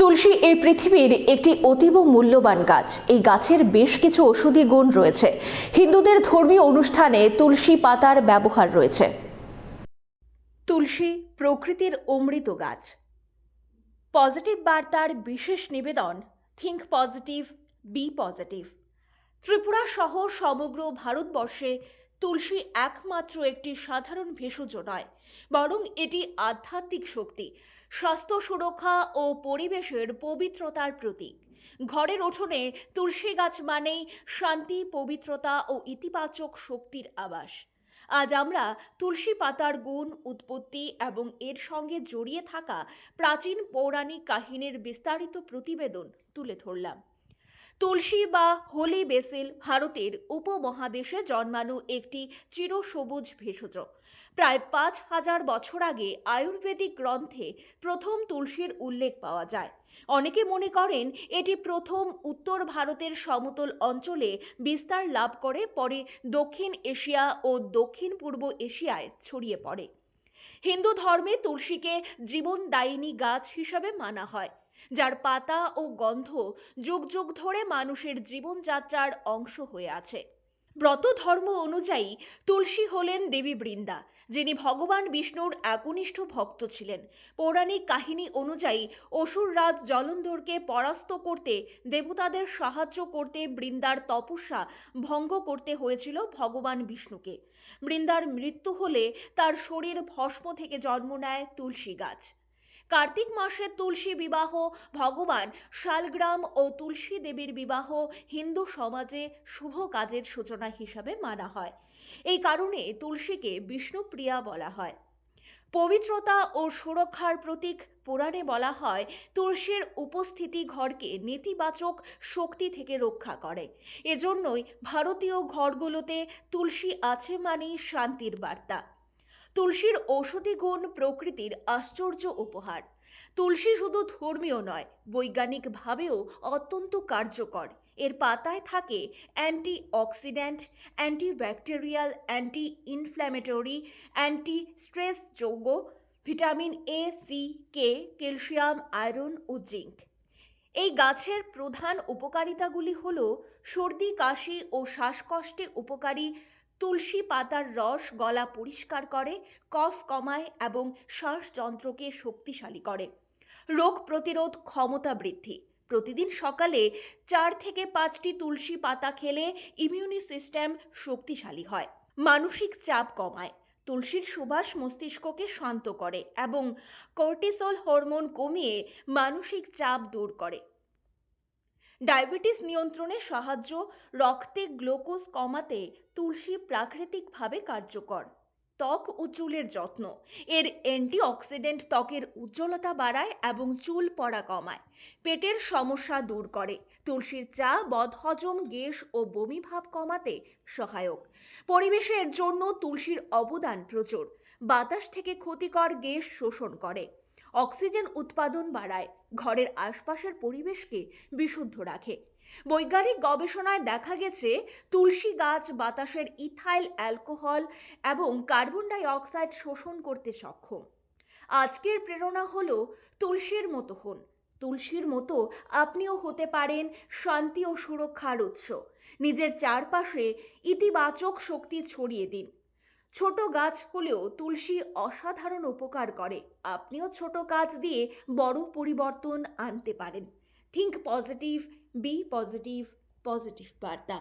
তুলসী এই পৃথিবীর একটি অতীব মূল্যবান গাছ। এই গাছের বেশ কিছু ওষুধি গুণ রয়েছে। হিন্দুদের ধর্মীয় অনুষ্ঠানে তুলসী পাতার ব্যবহার রয়েছে। তুলসী প্রকৃতির অমৃত গাছ। পজিটিভ বার্তার বিশেষ নিবেদন, think positive, be positive. Tripura সহ সমগ্র ভারতবর্ষে তুলসী একমাত্র একটি সাধারণ ভেষজ নয়, বরং এটি আধ্যাত্মিক শক্তি। স্বাস্থ্য সুরক্ষা ও পরিবেশের পবিত্রতার প্রতীক। ঘরের উঠোনে তুলসী গাছ মানেই শান্তি, পবিত্রতা ও ইতিবাচক শক্তির আবাস। আজ আমরা তুলসী পাতার গুণ, উৎপত্তি এবং এর সঙ্গে জড়িয়ে থাকা প্রাচীন পৌরাণিক কাহিনীর বিস্তারিত প্রতিবেদন তুলে ধরলাম। তুলসী বা হোলি বেসিল ভারতের উপমহাদেশে জন্মানো একটি চিরসবুজ ভেষজ। প্রায় পাঁচ হাজার বছর আগে আয়ুর্বেদিক গ্রন্থে প্রথম তুলসীর উল্লেখ পাওয়া যায়। অনেকে মনে করেন এটি প্রথম উত্তর ভারতের সমতল অঞ্চলে বিস্তার লাভ করে, পরে দক্ষিণ এশিয়া ও দক্ষিণ পূর্ব এশিয়ায় ছড়িয়ে পড়ে। হিন্দু ধর্মে তুলসীকে জীবনদায়িনী গাছ হিসাবে মানা হয়। যার পাতা ও গন্ধ যুগ যুগ ধরে মানুষের জীবনযাত্রার অংশ হয়ে আছে। ব্রত ধর্ম অনুযায়ী তুলসী হলেন দেবী বৃন্দা, যিনি ভগবান বিষ্ণুর একনিষ্ঠ ভক্ত ছিলেন। পৌরাণিক কাহিনী অনুযায়ী অসুররাজ জলন্ধরকে পরাস্ত করতে, দেবতাদের সাহায্য করতে বৃন্দার তপস্যা ভঙ্গ করতে হয়েছিল ভগবান বিষ্ণুকে। বৃন্দার মৃত্যু হলে তার শরীর ভস্ম থেকে জন্ম নেয় তুলসী গাছ। কার্তিক মাসে তুলসী বিবাহ, ভগবান শালগ্রাম ও তুলসী দেবীর বিবাহ হিন্দু সমাজে শুভ কাজের সূচনা হিসাবে মানা হয়। এই কারণে তুলসীকে বিষ্ণুপ্রিয়া বলা হয়। পবিত্রতা ও সুরক্ষার প্রতীক পুরাণে বলা হয়, তুলসীর উপস্থিতি ঘরকে নেতিবাচক শক্তি থেকে রক্ষা করে। এজন্যই ভারতীয় ঘরগুলোতে তুলসী আছে মানেই শান্তির বার্তা। তুলসীর ঔষধি গুণ প্রকৃতির আশ্চর্য উপহার। তুলসী শুধু ধর্মীয় নয়, বৈজ্ঞানিকভাবেও অত্যন্ত কার্যকর। এর পাতায় থাকে anti oxidant antibacterial anti inflammatory anti stress যৌগ, vitamin A, C, K, calcium, iron O zinc. এই গাছের প্রধান উপকারিতাগুলি হল সর্দি, কাশি ও শ্বাসকষ্টে উপকারী তুলসী পাতার রস গলা পরিষ্কার করে, কফ কমায় এবং শ্বাসযন্ত্রকে শক্তিশালী করে। রোগ প্রতিরোধ ক্ষমতা বৃদ্ধি। প্রতিদিন সকালে চার থেকে পাঁচটি তুলসী পাতা খেলে ইমিউনি সিস্টেম শক্তিশালী হয়, মানসিক চাপ কমায়, তুলসীর সুবাস মস্তিষ্ককে শান্ত করে এবং কর্টিসল হরমোন কমিয়ে মানসিক চাপ দূর করে। ডায়াবেটিস নিয়ন্ত্রণে সাহায্য, রক্তে গ্লুকোজ কমাতে তুলসী প্রাকৃতিকভাবে কার্যকর। ত্বক ও চুলের যত্ন। এর অ্যান্টিঅক্সিডেন্ট ত্বকের উজ্জ্বলতা বাড়ায় এবং চুল পড়া কমায়। পেটের সমস্যা দূর করে। তুলসীর চা, বদহজম, গ্যাস ও বমিভাব কমাতে সহায়ক। পরিবেশের জন্য তুলসীর অবদান প্রচুর। বাতাস থেকে ক্ষতিকর গ্যাস শোষণ করে। অক্সিজেন উৎপাদন বাড়ায়, ঘরের আশপাশের পরিবেশকে বিশুদ্ধ রাখে। বৈজ্ঞানিক গবেষণায় দেখা গেছে, তুলসী গাছ বাতাসের ইথাইল অ্যালকোহল এবং কার্বন ডাই অক্সাইড শোষণ করতে সক্ষম। আজকের প্রেরণা হলো, তুলসীর মতো হন। তুলসীর মতো আপনিও হতে পারেন শান্তি ও সুরক্ষার উৎস। নিজের চারপাশে ইতিবাচক শক্তি ছড়িয়ে দিন। ছোট গাছ হলেও তুলসী অসাধারণ উপকার করে। আপনিও ছোট কাজ দিয়ে বড় পরিবর্তন আনতে পারেন। Think positive be positive positive বার্তা।